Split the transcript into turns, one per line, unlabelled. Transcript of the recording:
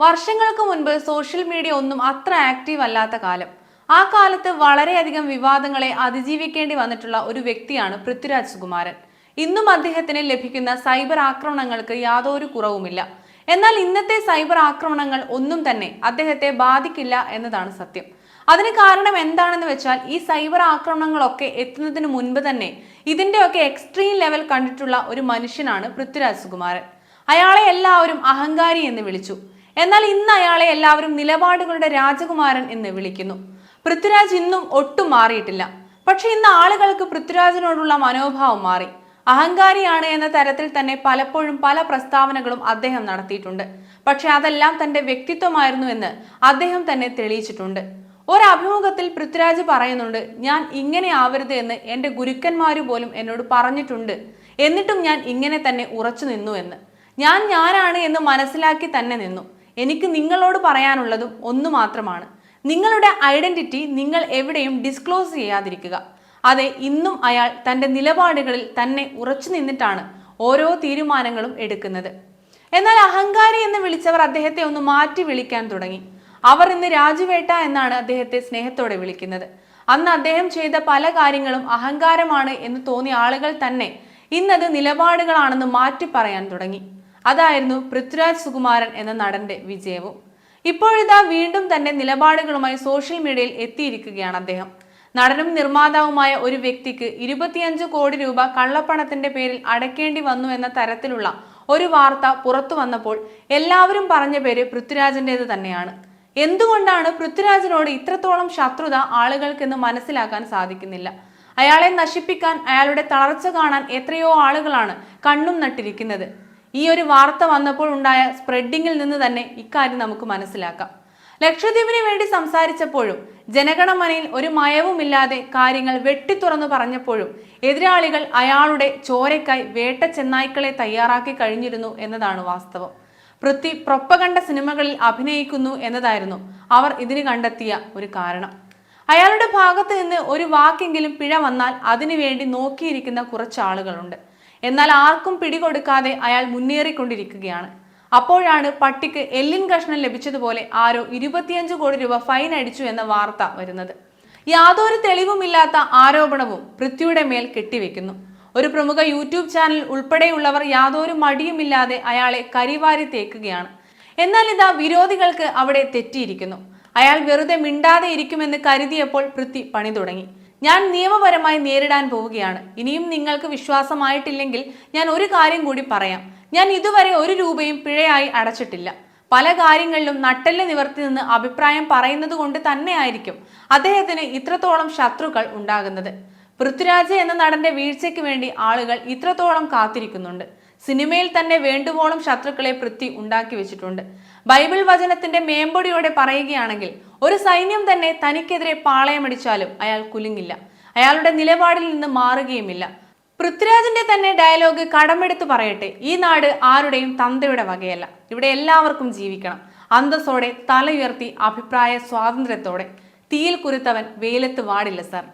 വർഷങ്ങൾക്ക് മുൻപ് social media ഒന്നും അത്ര ആക്റ്റീവ് അല്ലാത്ത കാലം. ആ കാലത്ത് വളരെയധികം വിവാദങ്ങളെ അതിജീവിക്കേണ്ടി വന്നിട്ടുള്ള ഒരു വ്യക്തിയാണ് പൃഥ്വിരാജ് സുകുമാരൻ. ഇന്നും അദ്ദേഹത്തിന് ലഭിക്കുന്ന സൈബർ ആക്രമണങ്ങൾക്ക് യാതൊരു കുറവുമില്ല. എന്നാൽ ഇന്നത്തെ സൈബർ ആക്രമണങ്ങൾ ഒന്നും തന്നെ അദ്ദേഹത്തെ ബാധിക്കില്ല എന്നതാണ് സത്യം. അതിന് കാരണം എന്താണെന്ന് വെച്ചാൽ ഈ സൈബർ ആക്രമണങ്ങളൊക്കെ എത്തുന്നതിന് മുൻപ് തന്നെ ഇതിന്റെയൊക്കെ എക്സ്ട്രീം ലെവൽ കണ്ടിട്ടുള്ള ഒരു മനുഷ്യനാണ് പൃഥ്വിരാജ് സുകുമാരൻ. അയാളെ എല്ലാവരും അഹങ്കാരി എന്ന് വിളിച്ചു. എന്നാൽ ഇന്ന് അയാളെ എല്ലാവരും നിലപാടുകളുടെ രാജകുമാരൻ എന്ന് വിളിക്കുന്നു. പൃഥ്വിരാജ് ഇന്നും ഒട്ടും മാറിയിട്ടില്ല. പക്ഷെ ഇന്ന് ആളുകൾക്ക് പൃഥ്വിരാജിനോടുള്ള മനോഭാവം മാറി. അഹങ്കാരിയാണ് എന്ന തരത്തിൽ തന്നെ പലപ്പോഴും പല പ്രസ്താവനകളും അദ്ദേഹം നടത്തിയിട്ടുണ്ട്. പക്ഷെ അതെല്ലാം തന്റെ വ്യക്തിത്വമായിരുന്നു എന്ന് അദ്ദേഹം തന്നെ തെളിയിച്ചിട്ടുണ്ട്. ഒരഭിമുഖത്തിൽ പൃഥ്വിരാജ് പറയുന്നുണ്ട് ഞാൻ ഇങ്ങനെ ആവരുത് എന്ന് എന്റെ ഗുരുക്കന്മാര് പോലും എന്നോട് പറഞ്ഞിട്ടുണ്ട്. എന്നിട്ടും ഞാൻ ഇങ്ങനെ തന്നെ ഉറച്ചു നിന്നു എന്ന്. ഞാൻ ഞാനാണ് എന്ന് മനസ്സിലാക്കി തന്നെ നിന്നു. എനിക്ക് നിങ്ങളോട് പറയാനുള്ളതും ഒന്നു മാത്രമാണ്. നിങ്ങളുടെ ഐഡന്റിറ്റി നിങ്ങൾ എവിടെയും ഡിസ്ക്ലോസ് ചെയ്യാതിരിക്കുക. അതെ ഇന്നും അയാൾ തന്റെ നിലപാടുകളിൽ തന്നെ ഉറച്ചു നിന്നിട്ടാണ് ഓരോ തീരുമാനങ്ങളും എടുക്കുന്നത്. എന്നാൽ അഹങ്കാരി എന്ന് വിളിച്ചവർ അദ്ദേഹത്തെ ഒന്ന് മാറ്റി വിളിക്കാൻ തുടങ്ങി. അവർ ഇന്ന് രാജുവേട്ട എന്നാണ് അദ്ദേഹത്തെ സ്നേഹത്തോടെ വിളിക്കുന്നത്. അന്ന് അദ്ദേഹം ചെയ്ത പല കാര്യങ്ങളും അഹങ്കാരമാണ് എന്ന് തോന്നിയ ആളുകൾ തന്നെ ഇന്നത് നിലപാടുകളാണെന്ന് മാറ്റി പറയാൻ തുടങ്ങി. അതായിരുന്നു പൃഥ്വിരാജ് സുകുമാരൻ എന്ന നടന്റെ വിജയവും. ഇപ്പോഴിതാ വീണ്ടും തന്റെ നിലപാടുകളുമായി സോഷ്യൽ മീഡിയയിൽ എത്തിയിരിക്കുകയാണ് അദ്ദേഹം. നടനും നിർമ്മാതാവുമായ ഒരു വ്യക്തിക്ക് ഇരുപത്തിയഞ്ച് കോടി രൂപ കള്ളപ്പണത്തിന്റെ പേരിൽ അടയ്ക്കേണ്ടി വന്നു എന്ന തരത്തിലുള്ള ഒരു വാർത്ത പുറത്തു വന്നപ്പോൾ എല്ലാവരും പറഞ്ഞ പേര് പൃഥ്വിരാജിന്റെത് തന്നെയാണ്. എന്തുകൊണ്ടാണ് പൃഥ്വിരാജിനോട് ഇത്രത്തോളം ശത്രുത ആളുകൾക്കെന്ന് മനസ്സിലാക്കാൻ സാധിക്കുന്നില്ല? അയാളെ നശിപ്പിക്കാൻ അയാളുടെ തളർച്ച കാണാൻ എത്രയോ ആളുകളാണ് കണ്ണും നട്ടിരിക്കുന്നത്. ഈ ഒരു വാർത്ത വന്നപ്പോൾ ഉണ്ടായ സ്പ്രെഡിങ്ങിൽ നിന്ന് തന്നെ ഇക്കാര്യം നമുക്ക് മനസ്സിലാക്കാം. ലക്ഷദ്വീപിന് വേണ്ടി സംസാരിച്ചപ്പോഴും ജനഗണമനയിൽ ഒരു മയവുമില്ലാതെ കാര്യങ്ങൾ വെട്ടിത്തുറന്നു പറഞ്ഞപ്പോഴും എതിരാളികൾ അയാളുടെ ചോരയ്ക്കായി വേട്ട ചെന്നായ്ക്കളെ തയ്യാറാക്കി കഴിഞ്ഞിരുന്നു എന്നതാണ് വാസ്തവം. പൃഥ്വി പ്രൊപ്പകണ്ട സിനിമകളിൽ അഭിനയിക്കുന്നു എന്നതായിരുന്നു അവർ ഇതിന് കണ്ടെത്തിയ ഒരു കാരണം. അയാളുടെ ഭാഗത്ത് നിന്ന് ഒരു വാക്കെങ്കിലും പിഴ വന്നാൽ അതിനുവേണ്ടി നോക്കിയിരിക്കുന്ന കുറച്ച് ആളുകളുണ്ട് എന്നാൽ ആർക്കും പിടികൊടുക്കാതെ അയാൾ മുന്നേറിക്കൊണ്ടിരിക്കുകയാണ്. അപ്പോഴാണ് പട്ടിക്ക് എല്ലിൻ കഷ്ണം ലഭിച്ചതുപോലെ ആരോ ഇരുപത്തിയഞ്ച് കോടി രൂപ ഫൈൻ അടിച്ചു എന്ന വാർത്ത വരുന്നത്. യാതൊരു തെളിവുമില്ലാത്ത ആരോപണവും പൃഥ്വിയുടെ മേൽ കെട്ടിവെക്കുന്നു. ഒരു പ്രമുഖ യൂട്യൂബ് ചാനൽ ഉൾപ്പെടെയുള്ളവർ യാതൊരു മടിയുമില്ലാതെ അയാളെ കരിവാരി തേക്കുകയാണ്. എന്നാൽ ഇതാ വിരോധികൾക്ക് അവിടെ തെറ്റിയിരിക്കുന്നു. അയാൾ വെറുതെ മിണ്ടാതെ ഇരിക്കുമെന്ന് കരുതിയപ്പോൾ പൃഥ്വി പണി തുടങ്ങി. ഞാൻ നിയമപരമായി നേരിടാൻ പോവുകയാണ്. ഇനിയും നിങ്ങൾക്ക് വിശ്വാസമായിട്ടില്ലെങ്കിൽ ഞാൻ ഒരു കാര്യം കൂടി പറയാം. ഞാൻ ഇതുവരെ ഒരു രൂപയും പിഴയായി അടച്ചിട്ടില്ല. പല കാര്യങ്ങളിലും നട്ടെല്ല് നിവർത്തി നിന്ന് അഭിപ്രായം പറയുന്നത് കൊണ്ട് തന്നെയായിരിക്കും അദ്ദേഹത്തിന് ഇത്രത്തോളം ശത്രുക്കൾ ഉണ്ടാകുന്നത്. പൃഥ്വിരാജ് എന്ന നടന്റെ വീഴ്ചയ്ക്ക് വേണ്ടി ആളുകൾ ഇത്രത്തോളം കാത്തിരിക്കുന്നുണ്ട്. സിനിമയിൽ തന്നെ വേണ്ടുവോളം ശത്രുക്കളെ പൃഥ്വി ഉണ്ടാക്കി വെച്ചിട്ടുണ്ട്. ബൈബിൾ വചനത്തിന്റെ മേമ്പൊടിയോടെ പറയുകയാണെങ്കിൽ ഒരു സൈന്യം തന്നെ തനിക്കെതിരെ പാളയമടിച്ചാലും അയാൾ കുലുങ്ങില്ല. അയാളുടെ നിലപാടിൽ നിന്ന് മാറുകയുമില്ല. പൃഥ്വിരാജിന്റെ തന്നെ ഡയലോഗ് കടമെടുത്ത് പറയട്ടെ ഈ നാട് ആരുടെയും തന്തയുടെ വകയല്ല. ഇവിടെ എല്ലാവർക്കും ജീവിക്കണം. അന്തസ്സോടെ തലയുയർത്തി അഭിപ്രായ സ്വാതന്ത്ര്യത്തോടെ. തീയിൽ കുരുത്തവൻ വെയിലത്ത് വാടില്ല സർ.